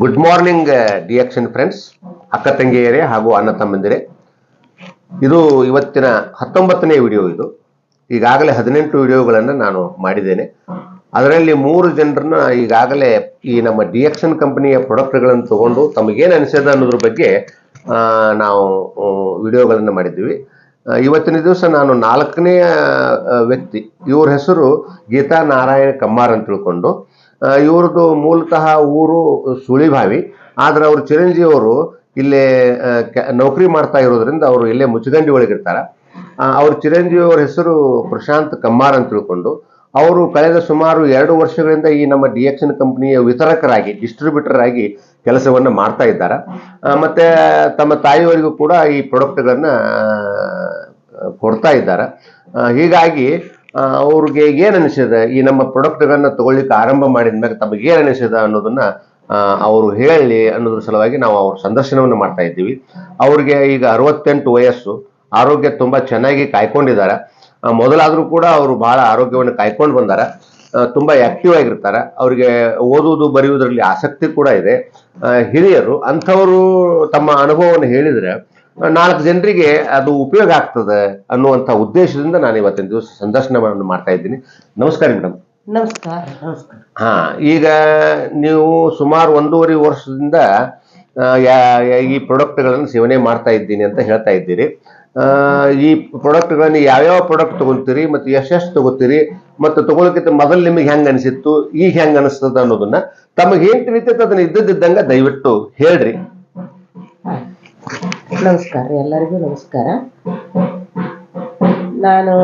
Good morning ಡಿಯಾಕ್ಷನ್ friends ಅಕ್ಕ ತಂಗಿಯರೇ ಹಾಗೂ ಅಣ್ಣ ತಮ್ಮಂದಿರೇ. ಇದು ಇವತ್ತಿನ ಹತ್ತೊಂಬತ್ತನೇ ವಿಡಿಯೋ ಇದು. ಈಗಾಗಲೇ ಹದಿನೆಂಟು ವಿಡಿಯೋಗಳನ್ನು ನಾನು ಮಾಡಿದ್ದೇನೆ. ಅದರಲ್ಲಿ ಮೂರು ಜನರನ್ನ ಈಗಾಗಲೇ ಈ ನಮ್ಮ ಡಿಯಕ್ಷನ್ ಕಂಪನಿಯ ಪ್ರಾಡಕ್ಟ್ಗಳನ್ನು ತಗೊಂಡು ತಮಗೇನು ಅನಿಸಿದೆ ಅನ್ನೋದ್ರ ಬಗ್ಗೆ ನಾವು ವಿಡಿಯೋಗಳನ್ನು ಮಾಡಿದ್ದೀವಿ. ಇವತ್ತಿನ ದಿವಸ ನಾನು ನಾಲ್ಕನೆಯ ವ್ಯಕ್ತಿ. ಇವ್ರ ಹೆಸರು ಗೀತಾ ನಾರಾಯಣ ಕಮ್ಮಾರ್ ಅಂತ ತಿಳ್ಕೊಂಡು. ಇವ್ರದ್ದು ಮೂಲತಃ ಊರು ಸುಳಿಭಾವಿ. ಆದ್ರೆ ಅವ್ರ ಅವರು ಇಲ್ಲೇ ನೌಕರಿ ಮಾಡ್ತಾ ಇರೋದ್ರಿಂದ ಅವರು ಇಲ್ಲೇ ಮುಚ್ಚಗಂಡಿ ಒಳಗಿರ್ತಾರ ಅವ್ರ ಅವ್ರ ಹೆಸರು ಪ್ರಶಾಂತ್ ಕಮ್ಮಾರ್ ಅಂತ ತಿಳ್ಕೊಂಡು, ಅವರು ಕಳೆದ ಸುಮಾರು ಎರಡು ವರ್ಷಗಳಿಂದ ಈ ನಮ್ಮ ಡಿಎಕ್ಷನ್ ಕಂಪನಿಯ ವಿತರಕರಾಗಿ ಡಿಸ್ಟ್ರಿಬ್ಯೂಟರ್ ಆಗಿ ಕೆಲಸವನ್ನು ಮಾಡ್ತಾ ಇದ್ದಾರೆ. ಮತ್ತೆ ತಮ್ಮ ತಾಯಿಯವರಿಗೂ ಕೂಡ ಈ ಪ್ರಾಡಕ್ಟ್ಗಳನ್ನ ಕೊಡ್ತಾ ಇದ್ದಾರೆ. ಹೀಗಾಗಿ ಅವ್ರಿಗೆ ಏನ್ ಅನಿಸಿದೆ? ಈ ನಮ್ಮ ಪ್ರಾಡಕ್ಟ್ಗಳನ್ನ ತಗೊಳ್ಳಿಕ್ಕೆ ಆರಂಭ ಮಾಡಿದ ಮೇಲೆ ತಮಗೆ ಏನ್ ಅನಿಸಿದೆ ಅನ್ನೋದನ್ನ ಅವರು ಹೇಳಿ ಅನ್ನೋದ್ರ ಸಲುವಾಗಿ ನಾವು ಅವ್ರ ಸಂದರ್ಶನವನ್ನು ಮಾಡ್ತಾ ಇದ್ದೀವಿ. ಅವ್ರಿಗೆ ಈಗ ಅರವತ್ತೆಂಟು ವಯಸ್ಸು, ಆರೋಗ್ಯ ತುಂಬಾ ಚೆನ್ನಾಗಿ ಕಾಯ್ಕೊಂಡಿದ್ದಾರೆ. ಮೊದಲಾದರೂ ಕೂಡ ಅವರು ಬಹಳ ಆರೋಗ್ಯವನ್ನು ಕಾಯ್ಕೊಂಡು ಬಂದಾರ. ತುಂಬ ಆಕ್ಟಿವ್ ಆಗಿರ್ತಾರೆ. ಅವರಿಗೆ ಓದುವುದು, ಬರೆಯುವುದರಲ್ಲಿ ಆಸಕ್ತಿ ಕೂಡ ಇದೆ. ಹಿರಿಯರು ಅಂಥವರು ತಮ್ಮ ಅನುಭವವನ್ನು ಹೇಳಿದ್ರೆ ನಾಲ್ಕು ಜನರಿಗೆ ಅದು ಉಪಯೋಗ ಆಗ್ತದೆ ಅನ್ನುವಂತ ಉದ್ದೇಶದಿಂದ ನಾನು ಇವತ್ತಿನ ದಿವಸ ಸಂದರ್ಶನವನ್ನು ಮಾಡ್ತಾ ಇದ್ದೀನಿ. ನಮಸ್ಕಾರ ಮೇಡಮ್. ನಮಸ್ಕಾರ. ನಮಸ್ಕಾರ. ಹಾ ಈಗ ನೀವು ಸುಮಾರು ಒಂದೂವರೆ ವರ್ಷದಿಂದ ಆ, ಯಾ- ಯಾ- ಈ ಪ್ರಾಡಕ್ಟ್ಗಳನ್ನು ಸೇವನೆ ಮಾಡ್ತಾ ಇದ್ದೀನಿ ಅಂತ ಹೇಳ್ತಾ ಇದ್ದೀರಿ. ಆ, ಈ ಪ್ರಾಡಕ್ಟ್ಗಳನ್ನು ಯಾವ್ಯಾವ ಪ್ರಾಡಕ್ಟ್ ತಗೊಂತೀರಿ ಮತ್ತು ಎಷ್ಟೆಷ್ಟು ತಗೋತೀರಿ ಮತ್ತು ತಗೊಳ್ಳೋಕ್ಕಿಂತ ಮೊದಲು ನಿಮಗೆ ಹೆಂಗ್ ಅನಿಸಿತ್ತು ಈಗ ಹೆಂಗ್ ಅನಿಸ್ತದ ಅನ್ನೋದನ್ನ ತಮಗೆ ಏನ್ ತಿಳಿತೈತೆ ಅದನ್ನ ಇದ್ದದಿದ್ದಂಗ ದಯವಿಟ್ಟು ಹೇಳ್ರಿ. ನಮಸ್ಕಾರ, ಎಲ್ಲರಿಗೂ ನಮಸ್ಕಾರ. ನಾನು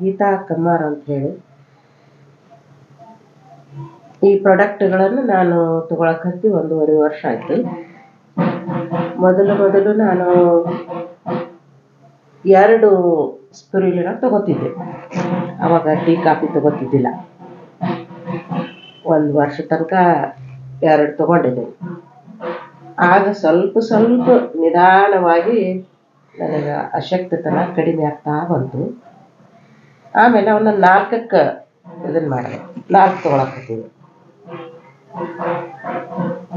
ಗೀತಾ ಕಮ್ಮಾರ್ ಅಂತ ಹೇಳಿ. ಈ ಪ್ರಾಡಕ್ಟ್ಗಳನ್ನು ನಾನು ತಗೊಳಕತ್ತಿ ಒಂದೂವರೆ ವರ್ಷ ಆಯ್ತು. ಮೊದಲು ಮೊದಲು ನಾನು ಎರಡು ಸ್ಪಿರುಲಿನ ತಗೋತಿದ್ದೆ. ಅವಾಗ ಟೀ ಕಾಫಿ ತಗೋತಿದ್ದಿಲ್ಲ. ಒಂದು ವರ್ಷ ತನಕ ಎರಡು ತಗೊಂಡಿದ್ದೆ. ಆಗ ಸ್ವಲ್ಪ ಸ್ವಲ್ಪ ನಿಧಾನವಾಗಿ ನನಗೆ ಅಶಕ್ತತನ ಕಡಿಮೆ ಆಗ್ತಾ ಬಂತು. ಆಮೇಲೆ ಅವನ್ನ ನಾಲ್ಕಕ್ಕೆ ಇದನ್ನ ಮಾಡಿದೆ. ನಾಲ್ಕು ತೊಗೊಳಕತ್ತೀವಿ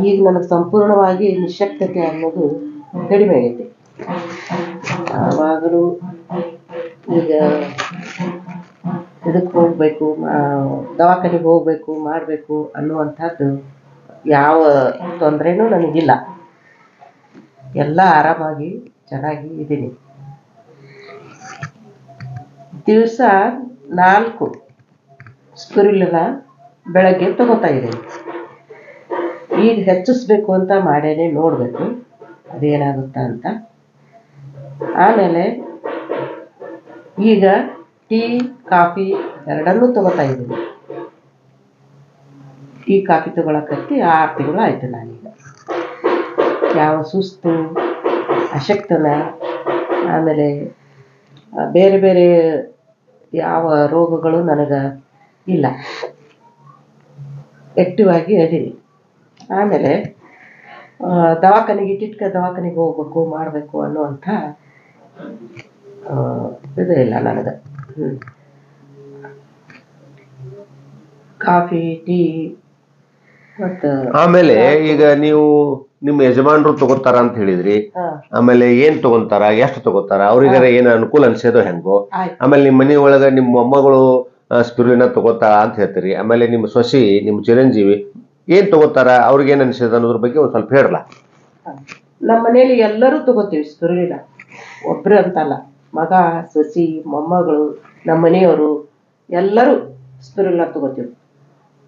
ಈಗ ನನಗೆ ಸಂಪೂರ್ಣವಾಗಿ ನಿಶಕ್ತತೆ ಅನ್ನೋದು ಕಡಿಮೆ ಆಗೈತಿ. ಆವಾಗಲೂ ಈಗ ಇದಕ್ಕೆ ಹೋಗಬೇಕು ದವಾಖಾನೆಗೆ ಹೋಗಬೇಕು, ಮಾಡಬೇಕು ಅನ್ನುವಂಥದ್ದು ಯಾವ ತೊಂದರೆನೂ ನನಗಿಲ್ಲ. ಎಲ್ಲ ಆರಾಮಾಗಿ, ಚೆನ್ನಾಗಿ ಇದ್ದೀನಿ. ದಿವಸ ನಾಲ್ಕು ಸ್ಪಿರುಲಿನ ಬೆಳಗ್ಗೆ ತಗೋತಾ ಇದ್ದೀನಿ. ಈಗ ಹೆಚ್ಚಿಸ್ಬೇಕು ಅಂತ ಮಾಡೇನೆ ನೋಡಬೇಕು, ಅದೇನಾಗುತ್ತಾ ಅಂತ. ಆಮೇಲೆ ಈಗ ಟೀ, ಕಾಫಿ ಎರಡನ್ನೂ ತಗೋತಾ ಇದ್ದೀನಿ. ಟೀ ಕಾಫಿ ತಗೊಳಕತ್ತಿ ಆರು ತಿಂಗಳು ಆಯ್ತು ನಾನೀಗ. ಯಾವ ಸುಸ್ತು, ಅಶಕ್ತನ, ಆಮೇಲೆ ಬೇರೆ ಬೇರೆ ಯಾವ ರೋಗಗಳು ನನಗೆ ಇಲ್ಲ. ಆಕ್ಟಿವ್ ಆಗಿ ಅದೀನಿ. ಆಮೇಲೆ ದವಾಖಾನೆಗೆ ಇಟ್ಟಿಟ್ಕ ದವಾಖಾನೆಗೆ ಹೋಗ್ಬೇಕು, ಮಾಡಬೇಕು ಅನ್ನುವಂಥ ಇದು ಇಲ್ಲ ನನಗೆ. ಕಾಫಿ, ಟೀ ಆಮೇಲೆ ಈಗ ನೀವು ನಿಮ್ಮ ಯಜಮಾನರು ತಗೋತಾರ ಅಂತ ಹೇಳಿದ್ರಿ. ಆಮೇಲೆ ಏನ್ ತಗೋತಾರ ಎಷ್ಟು ತಗೋತಾರ ಅವ್ರಿಗಾರ ಏನ್ ಅನುಕೂಲ ಅನ್ಸೋದು ಹೆಂಗೋ. ಆಮೇಲೆ ನಿಮ್ಮ ಮನೆ ಒಳಗ ನಿಮ್ಮ ಮೊಮ್ಮಗಳು ಸ್ಪಿರುಲಿನ ತಗೋತಾರ ಅಂತ ಹೇಳ್ತೀರಿ. ಆಮೇಲೆ ನಿಮ್ಮ ಸೊಸಿ ನಿಮ್ಮ ಚಿರಂಜೀವಿ ಏನ್ ತಗೋತಾರ ಅವ್ರಿಗೆ ಏನ್ ಅನ್ಸದ ಅನ್ನೋದ್ರ ಬಗ್ಗೆ ಒಂದ್ ಸ್ವಲ್ಪ ಹೇಳಲ್ಲ ನಮ್ಮ ಮನೇಲಿ ಎಲ್ಲರೂ ತಗೋತೀವಿ ಸ್ಪಿರುಲಿನ. ಒಬ್ರು ಅಂತಲ್ಲ. ಮಗ ಸೊಸಿ ಮೊಮ್ಮಗಳು ನಮ್ಮ ಮನೆಯವರು ಎಲ್ಲರೂ ಸ್ಪಿರುಲಿನ ತಗೋತೀವಿ.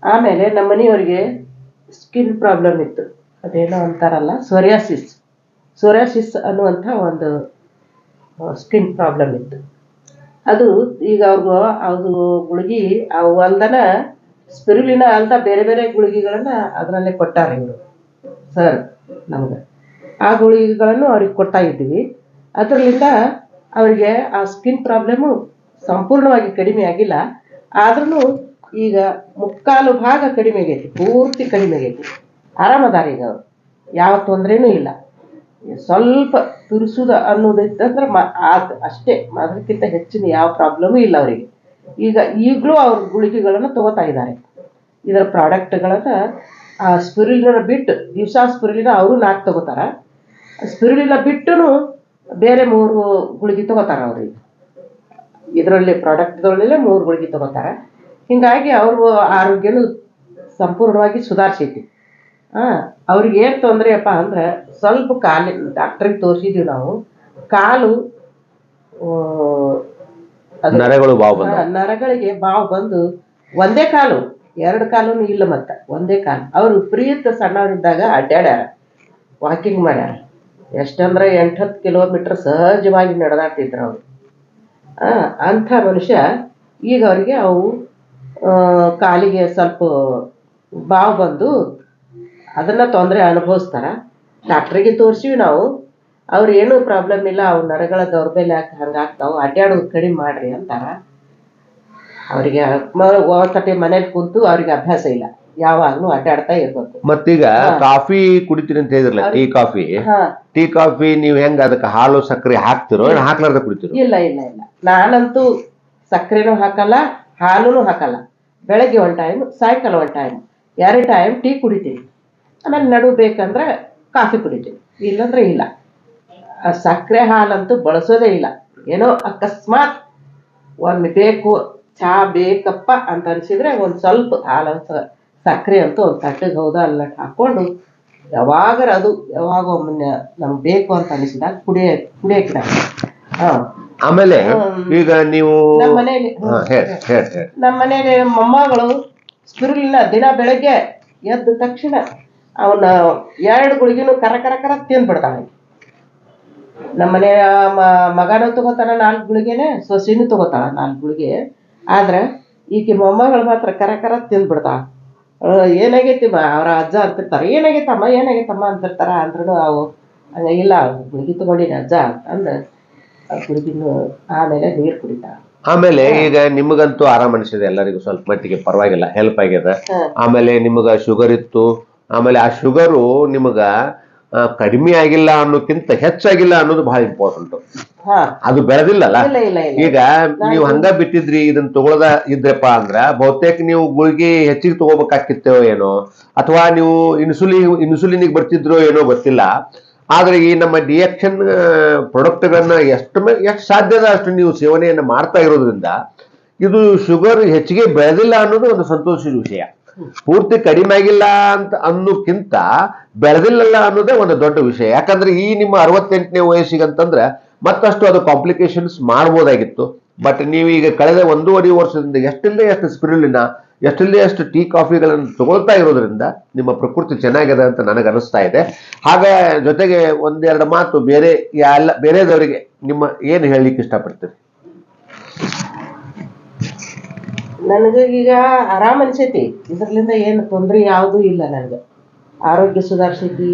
ಆಮೇಲೆ ನಮ್ಮ ಮನೆಯವರಿಗೆ ಸ್ಕಿನ್ ಪ್ರಾಬ್ಲಮ್ ಇತ್ತು. ಅದೇನೋ ಅಂತಾರಲ್ಲ ಸೊರಿಯಾಸಿಸ್ ಸೊರಿಯಾಸಿಸ್ ಅನ್ನುವಂಥ ಒಂದು ಸ್ಕಿನ್ ಪ್ರಾಬ್ಲಮ್ ಇತ್ತು. ಅದು ಈಗ ಅವ್ರಿಗೂ ಅದು ಗುಳಿಗೆ, ಅವು ಅಲ್ದನ ಸ್ಪಿರುಲಿನ ಅಲ್ದ ಬೇರೆ ಬೇರೆ ಗುಳಿಗೆಗಳನ್ನು ಅದರಲ್ಲೇ ಕೊಟ್ಟಾರೆ ಇವರು. ಸರ್, ನಮ್ಗೆ. ಆ ಗುಳಿಗೆಗಳನ್ನು ಅವ್ರಿಗೆ ಕೊಡ್ತಾ ಇದ್ದೀವಿ. ಅದರಿಂದ ಅವರಿಗೆ ಆ ಸ್ಕಿನ್ ಪ್ರಾಬ್ಲಮ್ಮು ಸಂಪೂರ್ಣವಾಗಿ ಕಡಿಮೆ ಆಗಿಲ್ಲ. ಆದ್ರೂ ಈಗ ಮುಕ್ಕಾಲು ಭಾಗ ಕಡಿಮೆ ಆಗೈತಿ ಪೂರ್ತಿ ಕಡಿಮೆ ಆಗೈತಿ ಆರಾಮದಾರ ಈಗ ಅವರು. ಯಾವ ತೊಂದರೆನೂ ಇಲ್ಲ. ಸ್ವಲ್ಪ ತುರಿಸುದ ಅನ್ನೋದಿತ್ತಂದ್ರೆ ಮ ಅಷ್ಟೇ ಅದಕ್ಕಿಂತ ಹೆಚ್ಚಿನ ಯಾವ ಪ್ರಾಬ್ಲಮೂ ಇಲ್ಲ ಅವರಿಗೆ. ಈಗ ಈಗಲೂ ಅವ್ರ ಗುಳಿಗೆಗಳನ್ನು ತಗೋತಾ ಇದ್ದಾರೆ ಇದರ ಪ್ರಾಡಕ್ಟ್ಗಳನ್ನು ಆ ಸ್ಪಿರುಲಿನ ಬಿಟ್ಟು, ದಿವಸ ಸ್ಪಿರುಲಿನ ಅವರು ನಾಲ್ಕು ತಗೋತಾರ. ಸ್ಪಿರುಲಿನ ಬಿಟ್ಟು ಬೇರೆ ಮೂರು ಗುಳಿಗೆ ತಗೋತಾರ ಅವ್ರಿಗೆ ಇದರಲ್ಲಿ, ಪ್ರಾಡಕ್ಟ್ಗಳಲ್ಲೇ ಮೂರು ಗುಳಿಗೆ ತಗೋತಾರ. ಹಿಂಗಾಗಿ ಅವ್ರ ಆರೋಗ್ಯನೂ ಸಂಪೂರ್ಣವಾಗಿ ಸುಧಾರಿಸೈತಿ ಆ ಅವ್ರಿಗೆ ಏನು ತೊಂದರೆಯಪ್ಪ ಅಂದ್ರೆ ಸ್ವಲ್ಪ ಕಾಲು ಡಾಕ್ಟ್ರಿಗೆ ತೋರಿಸಿದ್ದೀವಿ ನಾವು. ಕಾಲು ನರಗಳು ಬಾವು ನರಗಳಿಗೆ ಬಾವು ಬಂದು ಒಂದೇ ಕಾಲು ಎರಡು ಕಾಲು ಇಲ್ಲ ಮತ್ತ ಒಂದೇ ಕಾಲು. ಅವರು ಪ್ರೀತ ಸಣ್ಣವರಿದ್ದಾಗ ಅಡ್ಡಾಡ್ಯಾರ ವಾಕಿಂಗ್ ಮಾಡ್ಯಾರ. ಎಷ್ಟಂದ್ರೆ ಎಂಟು ಹತ್ತು ಕಿಲೋಮೀಟರ್ ಸಹಜವಾಗಿ ನಡೆದಾಡ್ತಿದ್ರು ಅವರು. ಆ, ಅಂಥ ಮನುಷ್ಯ ಈಗ ಅವರಿಗೆ ಅವು ಕಾಲಿಗೆ ಸ್ವಲ್ಪ ಬಾವು ಬಂದು ಅದನ್ನ ತೊಂದರೆ ಅನುಭವಿಸ್ತಾರ. ಡಾಕ್ಟ್ರಿಗೆ ತೋರಿಸಿವಿ ನಾವು. ಅವ್ರು ಏನೂ ಪ್ರಾಬ್ಲಮ್ ಇಲ್ಲ ಅವ್ರ ನರಗಳ ದೌರ್ಬಲ್ಯ ಹಂಗಾಗ್ತಾವ ಅಡ್ಡಾಡೋದು ಕಡಿಮೆ ಮಾಡ್ರಿ ಅಂತಾರ. ಅವರಿಗೆ ಒಂದ್ಸತಿ ಮನೇಲಿ ಕುಂತು ಅವ್ರಿಗೆ ಅಭ್ಯಾಸ ಇಲ್ಲ. ಯಾವಾಗ್ಲೂ ಅಡ್ಡಾಡ್ತಾ ಇರ್ಬೇಕು. ಮತ್ತೀಗ ಕಾಫಿ ಕುಡಿತೀರಿ ಅಂತ ಹೇಳಿದ್ರಲ್ಲ ಟೀ ಕಾಫಿ? ಟೀ ಕಾಫಿ ನೀವು ಹೆಂಗ ಅದಕ್ಕೆ ಹಾಲು ಸಕ್ಕರೆ ಹಾಕ್ತಿರೋ ಹಾಕ್ಲಾರ್ದ ಕುಡಿತೀರೋ? ಇಲ್ಲ ಇಲ್ಲ ಇಲ್ಲ. ನಾನಂತೂ ಸಕ್ಕರೆನೂ ಹಾಕಲ್ಲ ಹಾಲುನು ಹಾಕಲ್ಲ. ಬೆಳಗ್ಗೆ ಒಂದು ಟೈಮ್ ಸಾಯಂಕಾಲ ಒಂದು ಟೈಮ್ ಎರಡು ಟೈಮ್ ಟೀ ಕುಡಿತೀನಿ. ಆಮೇಲೆ ನಡು ಬೇಕಂದ್ರೆ ಕಾಫಿ ಕುಡಿತೀನಿ. ಇಲ್ಲಂದ್ರೆ ಇಲ್ಲ. ಸಕ್ಕರೆ ಹಾಲಂತೂ ಬಳಸೋದೇ ಇಲ್ಲ. ಏನೋ ಅಕಸ್ಮಾತ್ ಒಂದು ಬೇಕು ಚಹಾ ಬೇಕಪ್ಪ ಅಂತ ಅನ್ಸಿದ್ರೆ ಒಂದು ಸ್ವಲ್ಪ ಹಾಲು ಸಕ್ಕರೆ ಅಂತೂ ಒಂದು ತಟ್ಟೆಗೆ ಹೌದಾ ಅಲ್ಲ ಹಾಕ್ಕೊಂಡು ಯಾವಾಗಾರ ಅದು, ಯಾವಾಗ ಒಮ್ಮೆ ನಮ್ಗೆ ಬೇಕು ಅಂತ ಅನಿಸಿದಾಗ ಕುಡಿಯ, ಕುಡಿಯಕ್ಕೆ ಹಾಂ. ಆಮೇಲೆ ಈಗ ನೀವು ನಮ್ಮ ಮನೇಲಿ ಹಾ, ಹೇಳಿ ಹೇಳಿ ಹೇಳಿ. ನಮ್ಮ ಮನೇಲಿ ಮೊಮ್ಮಗಳು ಸ್ಪಿರುಲಿನ ದಿನ ಬೆಳಗ್ಗೆ ಎದ್ದ ತಕ್ಷಣ ಅವನ ಎರಡು ಗುಳಿಗಿನೂ ಕರ ಕರ ಕರ ತಿಂದ್ಬಿಡ್ತಾನೆ ನಮ್ಮ ಮನೆ ಮಗನೂ ತಗೋತಾನ ನಾಲ್ಕು ಗುಳಿಗೆನೆ ಸೊಸಿನೂ ತಗೋತಾಳ ನಾಲ್ಕು ಗುಳಿಗೆ. ಆದ್ರೆ ಈಕೆ ಮೊಮ್ಮಗಳು ಮಾತ್ರ ಕರ ಕರ ತಿಂದ್ಬಿಡ್ತಾಳ ಏನಾಗೈತಿ ಮ ಅವ್ರ ಅಜ್ಜ ಅಂತಿರ್ತಾರೆ. ಏನಾಗೈತಮ್ಮ ಏನಾಗೈತಮ್ಮ ಅಂತಿರ್ತಾರ ಅಂದ್ರೂ ಅವು ಹಂಗ ಇಲ್ಲ ಗುಳಿಗೆ ತಗೊಂಡಿನಿ ಅಜ್ಜ ಅಂದ್ರೆ ಆಮೇಲೆ ನೀರು ಕುಡಿತಾಳ ಆಮೇಲೆ ಈಗ ನಿಮಗಂತೂ ಆರಾಮ ಅನಿಸಿದೆ ಎಲ್ಲರಿಗೂ ಸ್ವಲ್ಪ ಮಟ್ಟಿಗೆ ಪರವಾಗಿಲ್ಲ ಹೆಲ್ಪ್ ಆಗ್ಯದ ಆಮೇಲೆ ನಿಮಗ ಶುಗರ್ ಇತ್ತು ಆಮೇಲೆ ಆ ಶುಗರು ನಿಮಗ ಆ, ಕಡಿಮೆ ಆಗಿಲ್ಲ ಅನ್ನೋಕ್ಕಿಂತ ಹೆಚ್ಚಾಗಿಲ್ಲ ಅನ್ನೋದು ಬಹಳ ಇಂಪಾರ್ಟೆಂಟ್ ಹಾ. ಅದು ಬೆಳೆದಿಲ್ಲಲ್ಲ? ಇಲ್ಲ ಇಲ್ಲ ಇಲ್ಲ. ಈಗ ನೀವು ಹಂಗ ಬಿಟ್ಟಿದ್ರಿ ಇದನ್ನ ತಗೊಳದ ಇದ್ರಪ್ಪ ಅಂದ್ರ ಬಹುತೇಕ ನೀವು ಗುಳಿಗೆ ಹೆಚ್ಚಿಗೆ ತಗೋಬೇಕಾಕಿತ್ತೋ ಏನೋ ಅಥವಾ ನೀವು ಇನ್ಸುಲಿನ್ ಇನ್ಸುಲಿನಿಗೆ ಬರ್ತಿದ್ರೋ ಏನೋ ಗೊತ್ತಿಲ್ಲ ಆದ್ರೆ ಈ ನಮ್ಮ ಡಿಎಕ್ಷನ್ ಪ್ರೊಡಕ್ಟ್ಗಳನ್ನ ಎಷ್ಟು ಎಷ್ಟು ಸಾಧ್ಯದ ಅಷ್ಟು ನೀವು ಸೇವನೆಯನ್ನು ಮಾಡ್ತಾ ಇರೋದ್ರಿಂದ ಇದು ಶುಗರ್ ಹೆಚ್ಚಿಗೆ ಬೆಳೆದಿಲ್ಲ ಅನ್ನೋದು ಒಂದು ಸಂತೋಷದ ವಿಷಯ. ಪೂರ್ತಿ ಕಡಿಮೆ ಆಗಿಲ್ಲ ಅಂತ ಅನ್ನೋಕ್ಕಿಂತ ಬೆಳೆದಿಲ್ಲಲ್ಲ ಅನ್ನೋದೇ ಒಂದು ದೊಡ್ಡ ವಿಷಯ. ಯಾಕಂದ್ರೆ ಈ ನಿಮ್ಮ ಅರವತ್ತೆಂಟನೇ ವಯಸ್ಸಿಗಂತಂದ್ರೆ ಮತ್ತಷ್ಟು ಅದು ಕಾಂಪ್ಲಿಕೇಶನ್ಸ್ ಮಾಡ್ಬೋದಾಗಿತ್ತು. ಬಟ್ ನೀವು ಈಗ ಕಳೆದ ಒಂದೂವರೆ ವರ್ಷದಿಂದ ಎಷ್ಟಿಲ್ಲದೆ ಎಷ್ಟು ಸ್ಪಿರುಲಿನ ಎಷ್ಟಿಲ್ಲದೆ ಅಷ್ಟು ಟೀ ಕಾಫಿಗಳನ್ನು ತಗೊಳ್ತಾ ಇರೋದ್ರಿಂದ ನಿಮ್ಮ ಪ್ರಕೃತಿ ಚೆನ್ನಾಗಿದೆ ಅಂತ ನನಗೆ ಅನಿಸ್ತಾ ಇದೆ. ಹಾಗೆ ಜೊತೆಗೆ ಒಂದೆರಡು ಮಾತು ಬೇರೆ ಎಲ್ಲ ಬೇರೆದವರಿಗೆ ನಿಮ್ಮ ಏನು ಹೇಳಲಿಕ್ಕೆ ಇಷ್ಟಪಡ್ತೀರಿ? ನನಗೆ ಈಗ ಆರಾಮ್ ಅನ್ಸೈತಿ. ಇದರಿಂದ ಏನು ತೊಂದರೆ ಯಾವುದೂ ಇಲ್ಲ ನನಗೆ. ಆರೋಗ್ಯ ಸುಧಾರಿಸೈತಿ,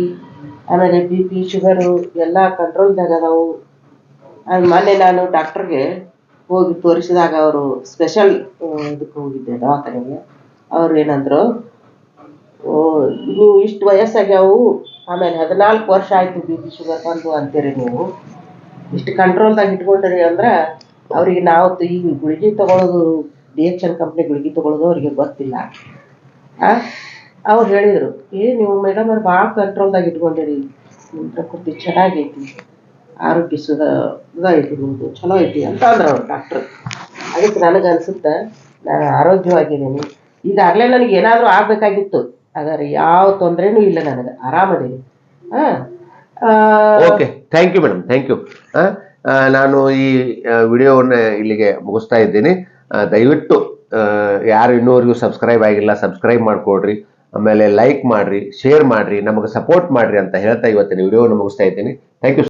ಆಮೇಲೆ ಬಿ ಪಿ ಶುಗರು ಎಲ್ಲ ಕಂಟ್ರೋಲ್ದಾಗ ಅದಾವು ಅದು ಮೊನ್ನೆ ನಾನು ಡಾಕ್ಟ್ರಿಗೆ ಹೋಗಿ ತೋರಿಸಿದಾಗ ಅವರು ಸ್ಪೆಷಲ್ ಇದಕ್ಕೆ ಹೋಗಿದ್ದೆ ದವಾಖಾನೆಗೆ ಅವ್ರು ಏನಂದ್ರು ನೀವು ಇಷ್ಟು ವಯಸ್ಸಾಗ್ಯಾವು ಆಮೇಲೆ ಹದಿನಾಲ್ಕು ವರ್ಷ ಆಯ್ತು ಬಿ ಪಿ ಶುಗರ್ ಬಂದು ಅಂತೀರಿ ನೀವು. ಇಷ್ಟು ಕಂಟ್ರೋಲ್ದಾಗ ಇಟ್ಕೊಂಡ್ರಿ ಅಂದ್ರೆ ಅವ್ರಿಗೆ ನಾವು ಈ ಗುಳಿಗೆ ಎಚ್ ಎನ್ ಕಂಪ್ನಿ ಗುಳಿಗೆ ತೊಗೊಳೋದು ಅವ್ರಿಗೆ ಗೊತ್ತಿಲ್ಲ. ಅವ್ರು ಹೇಳಿದರು, ಏ, ನೀವು ಮೇಡಮ್ ಅವ್ರು ಭಾಳ ಕಂಟ್ರೋಲ್ದಾಗ ಇಟ್ಕೊಂಡಿರಿ. ನಿಮ್ಮ ಪ್ರಕೃತಿ ಚೆನ್ನಾಗೈತಿ. ಆರೋಗ್ಯ ಸುಧ ಇದೈತಿ ನಿಮ್ಮದು ಚಲೋ ಐತಿ ಅಂತ ಅಂದ್ರೆ ಅವ್ರು ಡಾಕ್ಟ್ರು ಅದಕ್ಕೆ ನನಗೆ ಅನ್ಸುತ್ತೆ, ನಾನು ಆರೋಗ್ಯವಾಗಿದ್ದೀನಿ. ಈಗಾಗಲೇ ನನಗೆ ಏನಾದರೂ ಆಗಬೇಕಾಗಿತ್ತು. ಆದರೆ ಯಾವ ತೊಂದರೆನೂ ಇಲ್ಲ ನನಗೆ. ಆರಾಮದೀನಿ ಹಾಂ? Okay thank you madam thank you ನಾನು ಈ ವಿಡಿಯೋವನ್ನು ಇಲ್ಲಿಗೆ ಮುಗಿಸ್ತಾ ಇದ್ದೀನಿ. ದಯವಿಟ್ಟು ಯಾರು ಇನ್ನೂವರೆಗೂ ಸಬ್ಸ್ಕ್ರೈಬ್ ಆಗಿಲ್ಲ ಸಬ್ಸ್ಕ್ರೈಬ್ ಮಾಡಿಕೊಡ್ರಿ. ಆಮೇಲೆ ಲೈಕ್ ಮಾಡ್ರಿ ಶೇರ್ ಮಾಡ್ರಿ, ನಮಗೆ ಸಪೋರ್ಟ್ ಮಾಡ್ರಿ ಅಂತ ಹೇಳ್ತಾ ಇವತ್ತಿನ ವಿಡಿಯೋವನ್ನು ಮುಗಿಸ್ತಾ ಇದ್ದೀನಿ. Thank you